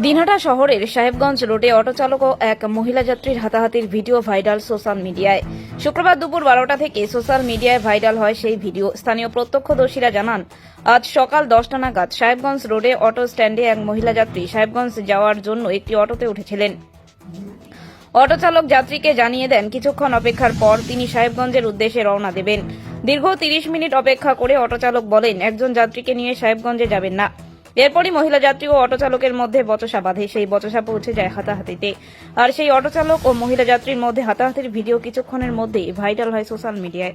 দিনহাটা শহরের সাহেবগঞ্জ রোডে অটো চালক ও এক মহিলা যাত্রীর হাতাহাতির ভিডিও ভাইরাল সোশ্যাল মিডিয়ায়। শুক্রবার দুপুর বারোটা থেকে সোশ্যাল মিডিয়ায় ভাইরাল হয় সেই ভিডিও। স্থানীয় প্রত্যক্ষদর্শীরা জানান, আজ সকাল দশটা নাগাদ সাহেবগঞ্জ রোডে অটো স্ট্যান্ডে এক মহিলা যাত্রী সাহেবগঞ্জ যাওয়ার জন্য একটি অটোতে উঠেছিলেন। অটো চালক যাত্রীকে জানিয়ে দেন, কিছুক্ষণ অপেক্ষার পর তিনি সাহেবগঞ্জের উদ্দেশ্যে রওনা দেবেন। দীর্ঘ তিরিশ মিনিট অপেক্ষা করে অটো চালক বলেন, একজন যাত্রীকে নিয়ে সাহেবগঞ্জে যাবেন না। এরপরই মহিলা যাত্রী ও অটো চালকের মধ্যে বচসা বাঁধে। সেই বচসা পৌঁছে যায় হাতাহাতিতে। আর সেই অটো চালক ও মহিলা যাত্রীর মধ্যে হাতাহাতির ভিডিও কিছুক্ষণের মধ্যেই ভাইরাল হয় সোশ্যাল মিডিয়ায়।